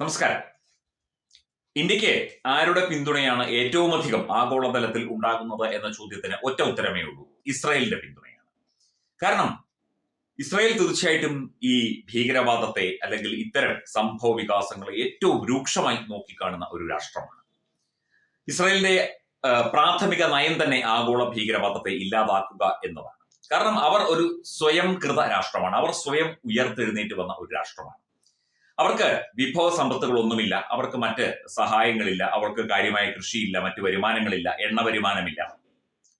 നമസ്കാരം. ഇന്ത്യയ്ക്ക് ആരുടെ പിന്തുണയാണ് ഏറ്റവും അധികം ആഗോളതലത്തിൽ ഉണ്ടാകുന്നത് എന്ന ചോദ്യത്തിന് ഒറ്റ ഉത്തരമേ ഉള്ളൂ. ഇസ്രായേലിന്റെ പിന്തുണയാണ്. കാരണം ഇസ്രായേൽ തീർച്ചയായിട്ടും ഈ ഭീകരവാദത്തെ അല്ലെങ്കിൽ ഇത്തരം സംഭവ വികാസങ്ങളെ ഏറ്റവും രൂക്ഷമായി നോക്കിക്കാണുന്ന ഒരു രാഷ്ട്രമാണ്. ഇസ്രായേലിന്റെ പ്രാഥമിക നയം തന്നെ ആഗോള ഭീകരവാദത്തെ ഇല്ലാതാക്കുക എന്നതാണ്. കാരണം അവർ ഒരു സ്വയം കൃത രാഷ്ട്രമാണ്. അവർ സ്വയം ഉയർത്തെഴുന്നേറ്റ് വന്ന ഒരു രാഷ്ട്രമാണ്. അവർക്ക് വിഭവ സമ്പത്തുകളൊന്നുമില്ല. അവർക്ക് മറ്റ് സഹായങ്ങളില്ല. അവർക്ക് കാര്യമായ കൃഷിയില്ല. മറ്റ് വരുമാനങ്ങളില്ല. എണ്ണ വരുമാനമില്ല.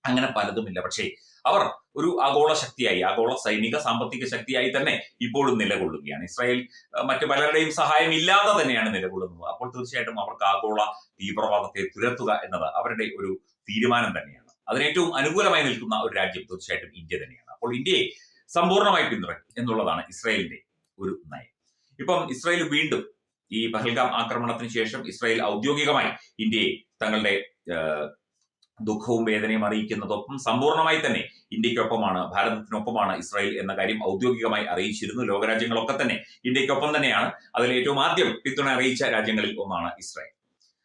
അങ്ങനെ പലതുമില്ല. പക്ഷേ അവർ ഒരു ആഗോള ശക്തിയായി ആഗോള സൈനിക സാമ്പത്തിക ശക്തിയായി തന്നെ ഇപ്പോഴും നിലകൊള്ളുകയാണ്. ഇസ്രായേൽ മറ്റു പലരുടെയും സഹായം ഇല്ലാതെ തന്നെയാണ് നിലകൊള്ളുന്നത്. അപ്പോൾ തീർച്ചയായിട്ടും അവർക്ക് ആഗോള തീവ്രവാദത്തെ തുരത്തുക എന്നത് അവരുടെ ഒരു തീരുമാനം തന്നെയാണ്. അതിന് ഏറ്റവും അനുകൂലമായി നിൽക്കുന്ന ഒരു രാജ്യം തീർച്ചയായിട്ടും ഇന്ത്യ തന്നെയാണ്. അപ്പോൾ ഇന്ത്യയെ സമ്പൂർണമായി പിന്തുണയ്ക്കും എന്നുള്ളതാണ് ഇസ്രായേലിന്റെ ഒരു നയം. ഇപ്പം ഇസ്രായേൽ വീണ്ടും ഈ പഹൽഗാം ആക്രമണത്തിന് ശേഷം ഇസ്രായേൽ ഔദ്യോഗികമായി ഇന്ത്യയെ തങ്ങളുടെ ദുഃഖവും വേദനയും അറിയിക്കുന്നതൊപ്പം സമ്പൂർണമായി തന്നെ ഇന്ത്യക്കൊപ്പമാണ് ഭാരതത്തിനൊപ്പമാണ് ഇസ്രായേൽ എന്ന കാര്യം ഔദ്യോഗികമായി അറിയിച്ചിരുന്നു. ലോകരാജ്യങ്ങളൊക്കെ തന്നെ ഇന്ത്യക്കൊപ്പം തന്നെയാണ്. അതിൽ ഏറ്റവും ആദ്യം പിന്തുണ അറിയിച്ച രാജ്യങ്ങളിൽ ഒന്നാണ് ഇസ്രായേൽ.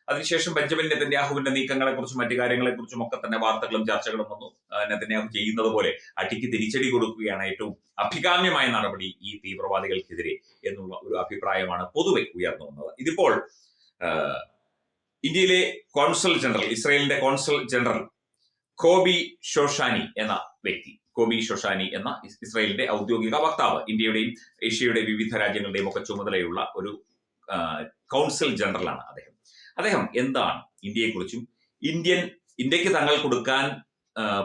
അതിനുശേഷം ബെഞ്ചമിൻ നെതന്യാഹുവിന്റെ നീക്കങ്ങളെക്കുറിച്ചും മറ്റു കാര്യങ്ങളെക്കുറിച്ചും ഒക്കെ തന്നെ വാർത്തകളും ചർച്ചകളും വന്നു. നെതന്യാഹു ചെയ്യുന്നത് പോലെ അടിക്ക് തിരിച്ചടി കൊടുക്കുകയാണ് ഏറ്റവും അഭികാമ്യമായ നടപടി ഈ തീവ്രവാദികൾക്കെതിരെ എന്നുള്ള ഒരു അഭിപ്രായമാണ് പൊതുവെ ഉയർന്നു വന്നത്. ഇതിപ്പോൾ ഇന്ത്യയിലെ കോൺസൽ ജനറൽ ഇസ്രായേലിന്റെ കോൺസൽ ജനറൽ കോബി ഷോഷാനി എന്ന വ്യക്തി കോബി ഷോഷാനി എന്ന ഇസ്രയേലിന്റെ ഇസ്രായേലിന്റെ ഔദ്യോഗിക വക്താവ് ഇന്ത്യയുടെയും ഏഷ്യയുടെ വിവിധ രാജ്യങ്ങളുടെയും ഒക്കെ ചുമതലയുള്ള ഒരു കൗൺസിൽ ജനറലാണ് അദ്ദേഹം. അദ്ദേഹം എന്താണ് ഇന്ത്യയെക്കുറിച്ചും ഇന്ത്യൻ ഇന്ത്യയ്ക്ക് തങ്ങൾ കൊടുക്കാൻ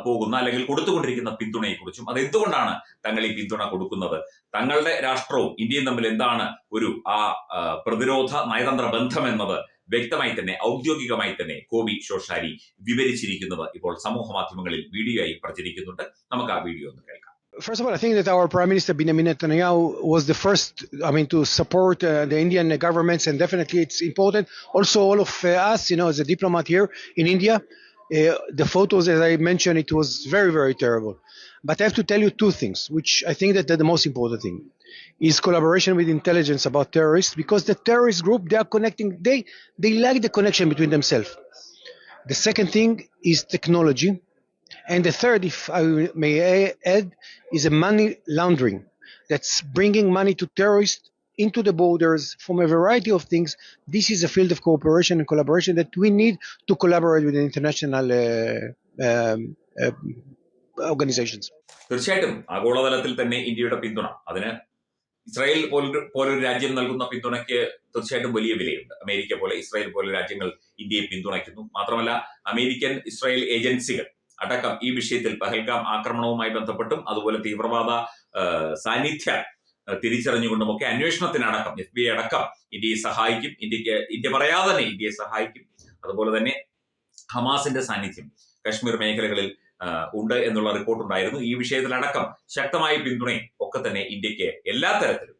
പോകുന്ന അല്ലെങ്കിൽ കൊടുത്തുകൊണ്ടിരിക്കുന്ന പിന്തുണയെക്കുറിച്ചും അത് എന്തുകൊണ്ടാണ് തങ്ങൾ ഈ പിന്തുണ കൊടുക്കുന്നത്? തങ്ങളുടെ രാഷ്ട്രവും ഇന്ത്യയും തമ്മിൽ എന്താണ് ഒരു ആ പ്രതിരോധ നയതന്ത്ര ബന്ധം എന്നത് വ്യക്തമായി തന്നെ ഔദ്യോഗികമായി തന്നെ കോബി ഷോഷാരി വിവരിച്ചിരിക്കുന്നത് ഇപ്പോൾ സമൂഹ മാധ്യമങ്ങളിൽ വീഡിയോ ആയി പ്രചരിക്കുന്നുണ്ട്. നമുക്ക് ആ വീഡിയോ ഒന്ന് കേൾക്കാം. First of all, I think that our Prime Minister Benjamin Netanyahu was the first, I mean, to support uh, the Indian governments, and definitely it's important. Also, all of uh, us, you know, as a diplomat here in India, uh, the photos, as I mentioned, it was very, very terrible. But I have to tell you two things, which I think that the most important thing is collaboration with intelligence about terrorists, because the terrorist group they are connecting, they they lack the connection between themselves. The second thing is technology. And the third, if I may add, is a money laundering that's bringing money to terrorists into the borders from a variety of things. This is a field of cooperation and collaboration that we need to collaborate with international uh, um, uh, organizations. തീർച്ചയായിട്ടും തന്നെ ഇന്ത്യയുടെ പിന്തുണ അതിന് Israel പോലൊരു രാജ്യം നൽകുന്ന പിന്തുണയ്ക്ക് തീർച്ചയായിട്ടും വലിയ വിലയുണ്ട് അമേരിക്ക പോലെ ഇസ്രായേൽ പോലെ രാജ്യങ്ങൾ ഇന്ത്യയെ പിന്തുണയ്ക്കുന്നു മാത്രമല്ല അമേരിക്കൻ ഇസ്രായേൽ ഏജൻസികൾ അടക്കം ഈ വിഷയത്തിൽ പഹൽഗാം ആക്രമണവുമായി ബന്ധപ്പെട്ടും അതുപോലെ തീവ്രവാദ സാന്നിധ്യ തിരിച്ചറിഞ്ഞുകൊണ്ടും തിരിച്ചറിഞ്ഞുകൊണ്ടുമൊക്കെ അന്വേഷണത്തിനടക്കം എഫ് ബി ഐ അടക്കം ഇന്ത്യയെ സഹായിക്കും ഇന്ത്യയ്ക്ക് ഇന്ത്യ പറയാതെ തന്നെ ഇന്ത്യയെ സഹായിക്കും. അതുപോലെ തന്നെ ഹമാസിന്റെ സാന്നിധ്യം കശ്മീർ മേഖലകളിൽ ഉണ്ട് എന്നുള്ള റിപ്പോർട്ട് ഉണ്ടായിരുന്നു. ഈ വിഷയത്തിലടക്കം ശക്തമായ പിന്തുണയും ഒക്കെ തന്നെ ഇന്ത്യയ്ക്ക് എല്ലാ തരത്തിലും.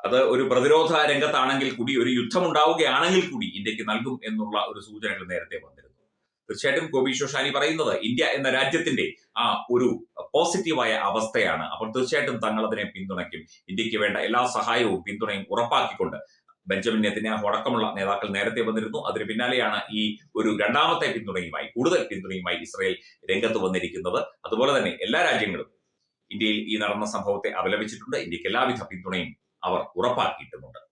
അത് ഒരു പ്രതിരോധ രംഗത്താണെങ്കിൽ കൂടി ഒരു യുദ്ധം ഉണ്ടാവുകയാണെങ്കിൽ കൂടി ഇന്ത്യയ്ക്ക് നൽകും എന്നുള്ള ഒരു സൂചനകൾ നേരത്തെ വന്നിരുന്നു. തീർച്ചയായിട്ടും ഗോപി ശോഷാനി പറയുന്നത് ഇന്ത്യ എന്ന രാജ്യത്തിന്റെ ആ ഒരു പോസിറ്റീവായ അവസ്ഥയാണ്. അപ്പോൾ തീർച്ചയായിട്ടും തങ്ങൾ അതിനെ പിന്തുണയ്ക്കും. ഇന്ത്യയ്ക്ക് വേണ്ട എല്ലാ സഹായവും പിന്തുണയും ഉറപ്പാക്കിക്കൊണ്ട് ബെഞ്ചമിൻ നെത്തന്യാഹു അടക്കമുള്ള നേതാക്കൾ നേരത്തെ വന്നിരുന്നു. അതിന് പിന്നാലെയാണ് ഈ ഒരു രണ്ടാമത്തെ പിന്തുണയുമായി കൂടുതൽ പിന്തുണയുമായി ഇസ്രയേൽ രംഗത്ത് വന്നിരിക്കുന്നത്. അതുപോലെ തന്നെ എല്ലാ രാജ്യങ്ങളും ഇന്ത്യയിൽ ഈ നടന്ന സംഭവത്തെ അപലപിച്ചിട്ടുണ്ട്. ഇന്ത്യയ്ക്ക് എല്ലാവിധ പിന്തുണയും അവർ ഉറപ്പാക്കിയിട്ടുമുണ്ട്.